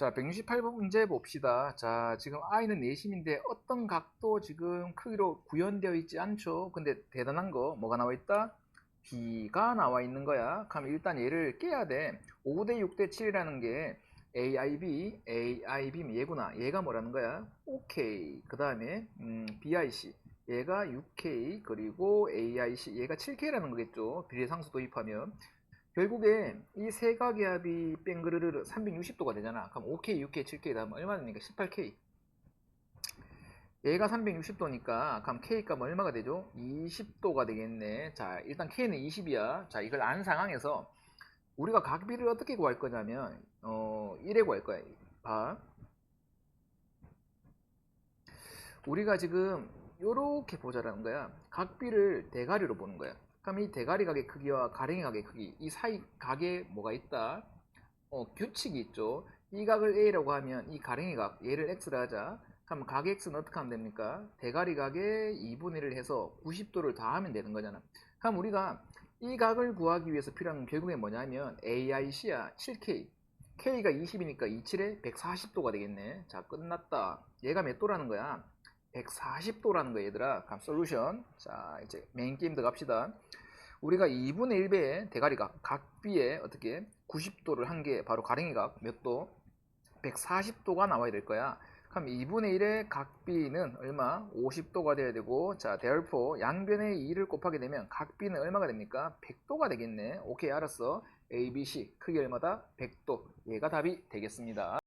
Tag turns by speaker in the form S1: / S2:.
S1: 자, 168번 문제 봅시다. 자, 지금 i는 내심인데 어떤 각도 지금 크기로 구현되어 있지 않죠? 근데 대단한 거 뭐가 나와 있다? b가 나와 있는 거야. 그럼 일단 얘를 깨야 돼. 5대 6대 7이라는 게 AIB, AIB면 얘구나. 얘가 뭐라는 거야? OK. 그 다음에 음, BIC. 얘가 6K 그리고 AIC 얘가 7K라는 거겠죠. 비례상수 도입하면 결국에 이세 가지 합이 뺑그르르 360도가 되잖아. 그럼 5K, 6K, 7K 다음 얼마 되니까 18K. 얘가 360도니까 그럼 K 값 얼마가 되죠? 20도가 되겠네. 자, 일단 K는 20이야. 자, 이걸 안 상황에서 우리가 각비를 어떻게 구할 거냐면 어, 1에 구할 거야. 봐. 우리가 지금 요렇게 보자라는 거야. 각비를 대가리로 보는 거야. 그럼 이 대가리 각의 크기와 가랭이 각의 크기 이 사이 각에 뭐가 있다? 어, 규칙이 있죠. 이 각을 A라고 하면 이 가랭이 각 얘를 X로 하자. 그럼 각 X는 어떻게 하면 됩니까? 대가리 각에 2분의 1을 해서 90도를 더하면 되는 거잖아. 그럼 우리가 이 각을 구하기 위해서 필요한 건 결국에 뭐냐면 AIC야 7K K가 20이니까 27에 140도가 되겠네. 자 끝났다. 얘가 몇 도라는 거야? 140도라는 거야 얘들아. 그럼 솔루션. 자 이제 메인 게임 들어갑시다. 우리가 2분의 1배의 대가리각 각비에 어떻게 90도를 한 게 바로 가랭이각 몇 도? 140도가 나와야 될 거야. 그럼 2분의 1의 각비는 얼마? 50도가 돼야 되고 자 therefore 양변의 2를 곱하게 되면 각비는 얼마가 됩니까? 100도가 되겠네. 오케이 알았어. A, B, C 크기 얼마다? 100도. 얘가 답이 되겠습니다.